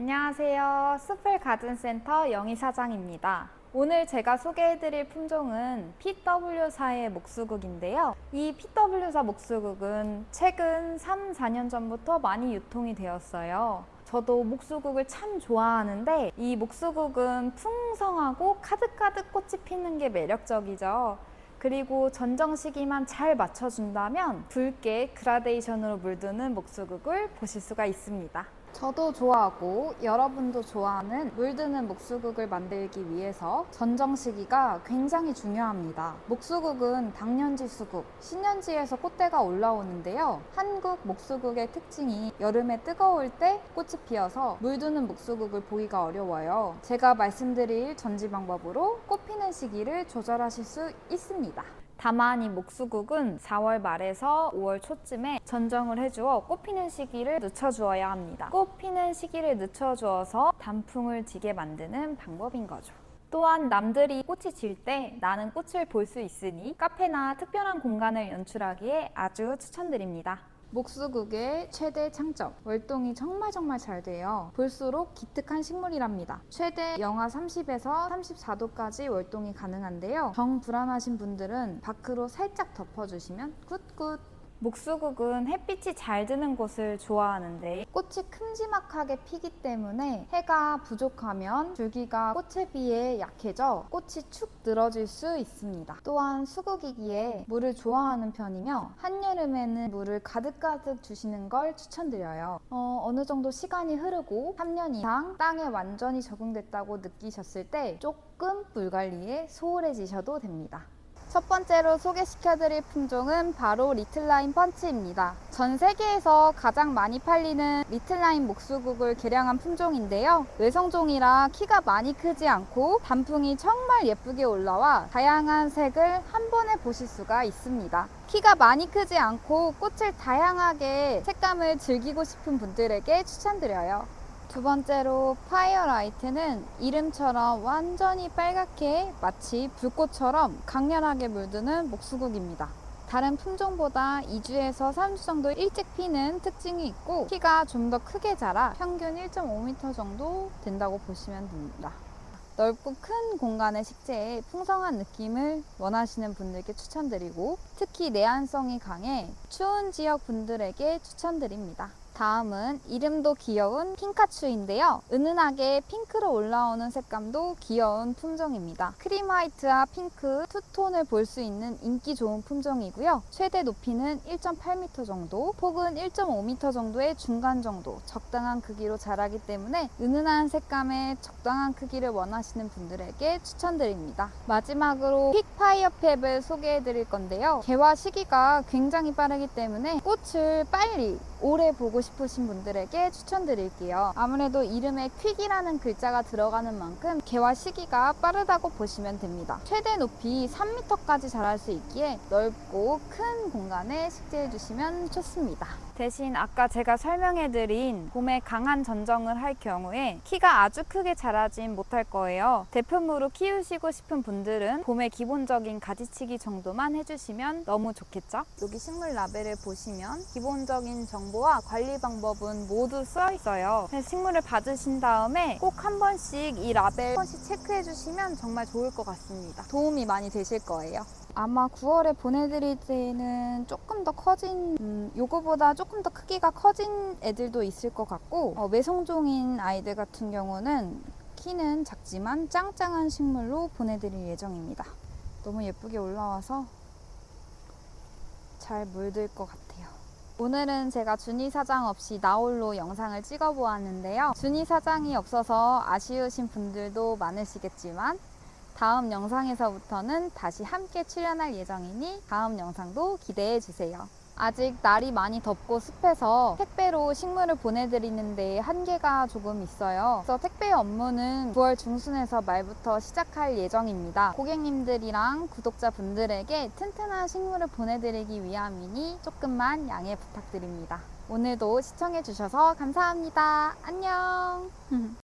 안녕하세요. 숲을 가든 센터 영희 사장입니다. 오늘 제가 소개해드릴 품종은 PW사의 목수국인데요. 이 PW사 목수국은 최근 3, 4년 전부터 많이 유통이 되었어요. 저도 목수국을 참 좋아하는데 이 목수국은 풍성하고 가득가득 꽃이 피는 게 매력적이죠. 그리고 전정 시기만 잘 맞춰준다면 붉게 그라데이션으로 물드는 목수국을 보실 수가 있습니다. 저도 좋아하고 여러분도 좋아하는 물드는 목수국을 만들기 위해서 전정 시기가 굉장히 중요합니다. 목수국은 당년지 수국, 신년지에서 꽃대가 올라오는데요. 한국 목수국의 특징이 여름에 뜨거울 때 꽃이 피어서 물드는 목수국을 보기가 어려워요. 제가 말씀드릴 전지 방법으로 꽃 피는 시기를 조절하실 수 있습니다. 다만 이 목수국은 4월 말에서 5월 초쯤에 전정을 해주어 꽃 피는 시기를 늦춰주어야 합니다. 꽃 피는 시기를 늦춰주어서 단풍을 지게 만드는 방법인 거죠. 또한 남들이 꽃이 질 때 나는 꽃을 볼 수 있으니 카페나 특별한 공간을 연출하기에 아주 추천드립니다. 목수국의 최대 장점 월동이 정말 정말 잘 돼요. 볼수록 기특한 식물이랍니다. 최대 영하 30에서 34도까지 월동이 가능한데요. 정 불안하신 분들은 밖으로 살짝 덮어주시면 굿굿 목수국은 햇빛이 잘 드는 곳을 좋아하는데 꽃이 큼지막하게 피기 때문에 해가 부족하면 줄기가 꽃에 비해 약해져 꽃이 축 늘어질 수 있습니다. 또한 수국이기에 물을 좋아하는 편이며 한여름에는 물을 가득가득 주시는 걸 추천드려요. 어, 어느 정도 시간이 흐르고 3년 이상 땅에 완전히 적응됐다고 느끼셨을 때 조금 물 관리에 소홀해지셔도 됩니다. 첫 번째로 소개시켜드릴 품종은 바로 리틀라인 펀치입니다. 전 세계에서 가장 많이 팔리는 리틀라인 목수국을 개량한 품종인데요. 외성종이라 키가 많이 크지 않고 단풍이 정말 예쁘게 올라와 다양한 색을 한 번에 보실 수가 있습니다. 키가 많이 크지 않고 꽃을 다양하게 색감을 즐기고 싶은 분들에게 추천드려요. 두 번째로 파이어라이트는 이름처럼 완전히 빨갛게 마치 불꽃처럼 강렬하게 물드는 목수국입니다. 다른 품종보다 2주에서 3주 정도 일찍 피는 특징이 있고 키가 좀 더 크게 자라 평균 1.5m 정도 된다고 보시면 됩니다. 넓고 큰 공간의 식재에 풍성한 느낌을 원하시는 분들께 추천드리고 특히 내한성이 강해 추운 지역 분들에게 추천드립니다. 다음은 이름도 귀여운 핑카츄인데요. 은은하게 핑크로 올라오는 색감도 귀여운 품종입니다. 크림 화이트와 핑크 투톤을 볼 수 있는 인기 좋은 품종이고요. 최대 높이는 1.8m 정도, 폭은 1.5m 정도의 중간 정도, 적당한 크기로 자라기 때문에 은은한 색감의 적당한 크기를 원하시는 분들에게 추천드립니다. 마지막으로 픽파이어 팹을 소개해 드릴 건데요. 개화 시기가 굉장히 빠르기 때문에 꽃을 빨리 오래 보고 싶으신 분들에게 추천드릴게요. 아무래도 이름에 퀵이라는 글자가 들어가는 만큼 개화 시기가 빠르다고 보시면 됩니다. 최대 높이 3m까지 자랄 수 있기에 넓고 큰 공간에 식재해 주시면 좋습니다. 대신 아까 제가 설명해드린 봄에 강한 전정을 할 경우에 키가 아주 크게 자라진 못할 거예요. 대품으로 키우시고 싶은 분들은 봄에 기본적인 가지치기 정도만 해주시면 너무 좋겠죠? 여기 식물 라벨을 보시면 기본적인 정보와 관리 방법은 모두 써 있어요. 그래서 식물을 받으신 다음에 꼭 한 번씩 이 라벨 한 번씩 체크해 주시면 정말 좋을 것 같습니다. 도움이 많이 되실 거예요. 아마 9월에 보내드릴 때는 조금 더 커진 음, 요거보다 조금 더 크기가 커진 애들도 있을 것 같고 어, 외성종인 아이들 같은 경우는 키는 작지만 짱짱한 식물로 보내드릴 예정입니다. 너무 예쁘게 올라와서 잘 물들 것 같아요. 오늘은 제가 준이 사장 없이 나홀로 영상을 찍어 보았는데요. 준이 사장이 없어서 아쉬우신 분들도 많으시겠지만 다음 영상에서부터는 다시 함께 출연할 예정이니 다음 영상도 기대해 주세요. 아직 날이 많이 덥고 습해서 택배로 식물을 보내드리는데 한계가 조금 있어요. 그래서 택배 업무는 9월 중순에서 말부터 시작할 예정입니다. 고객님들이랑 구독자분들에게 튼튼한 식물을 보내드리기 위함이니 조금만 양해 부탁드립니다. 오늘도 시청해주셔서 감사합니다. 안녕!